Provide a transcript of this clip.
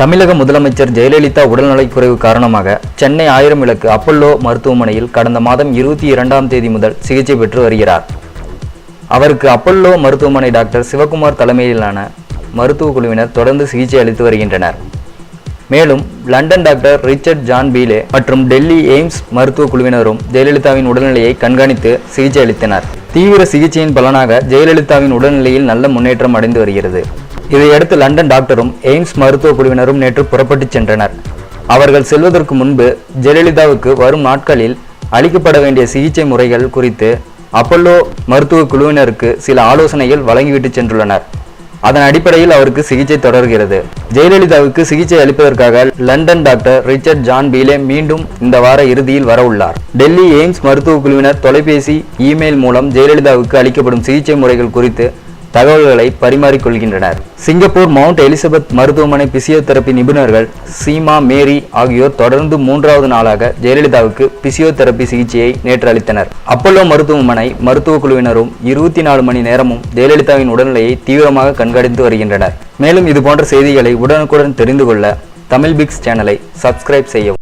தமிழக முதலமைச்சர் ஜெயலலிதா உடல்நலக்குறைவு காரணமாக சென்னை ஆயிரம் விளக்கு அப்பல்லோ மருத்துவமனையில் கடந்த மாதம் இருபத்தி இரண்டாம் தேதி முதல் சிகிச்சை பெற்று வருகிறார். அவருக்கு அப்பல்லோ மருத்துவமனை டாக்டர் சிவகுமார் தலைமையிலான மருத்துவ குழுவினர் தொடர்ந்து சிகிச்சை அளித்து வருகின்றனர். மேலும் London doctor Richard John Beale மற்றும் டெல்லி எய்ம்ஸ் மருத்துவ குழுவினரும் ஜெயலலிதாவின் உடல்நிலையை கண்காணித்து சிகிச்சை அளித்தனர். தீவிர சிகிச்சையின் பலனாக ஜெயலலிதாவின் உடல்நிலையில் நல்ல முன்னேற்றம் அடைந்து வருகிறது. இதையடுத்து லண்டன் டாக்டரும் எய்ம்ஸ் மருத்துவ குழுவினரும் நேற்று புறப்பட்டு சென்றனர். அவர்கள் செல்வதற்கு முன்பு ஜெயலலிதாவுக்கு வரும் நாட்களில் அளிக்கப்பட வேண்டிய சிகிச்சை முறைகள் குறித்து அப்பல்லோ மருத்துவ குழுவினருக்கு சில ஆலோசனைகள் வழங்கிவிட்டு சென்றுள்ளனர். அதன் அடிப்படையில் அவருக்கு சிகிச்சை தொடர்கிறது. ஜெயலலிதாவுக்கு சிகிச்சை அளிப்பதற்காக London doctor Richard John Beale மீண்டும் இந்த வார இறுதியில் வரவுள்ளார் டெல்லி எய்ம்ஸ் மருத்துவ குழுவினர் தொலைபேசி இமெயில் மூலம் ஜெயலலிதாவுக்கு அளிக்கப்படும் சிகிச்சை முறைகள் குறித்து தகவல்களை பரிமாறிக்கொள்கின்றனர் சிங்கப்பூர் மவுண்ட் எலிசபெத் மருத்துவமனை பிசியோதெரபி நிபுணர்கள் சீமா மேரி ஆகியோர் தொடர்ந்து மூன்றாவது நாளாக ஜெயலலிதாவுக்கு பிசியோதெரபி சிகிச்சையை நேற்று அளித்தனர். அப்பல்லோ மருத்துவமனை மருத்துவ குழுவினரும் இருபத்தி நாலு மணி நேரமும் ஜெயலலிதாவின் உடல்நிலையை தீவிரமாக கண்காணித்து வருகின்றனர். மேலும் இதுபோன்ற செய்திகளை உடனுக்குடன் தெரிந்து கொள்ள தமிழ் பிக்ஸ் சேனலை சப்ஸ்கிரைப் செய்யவும்.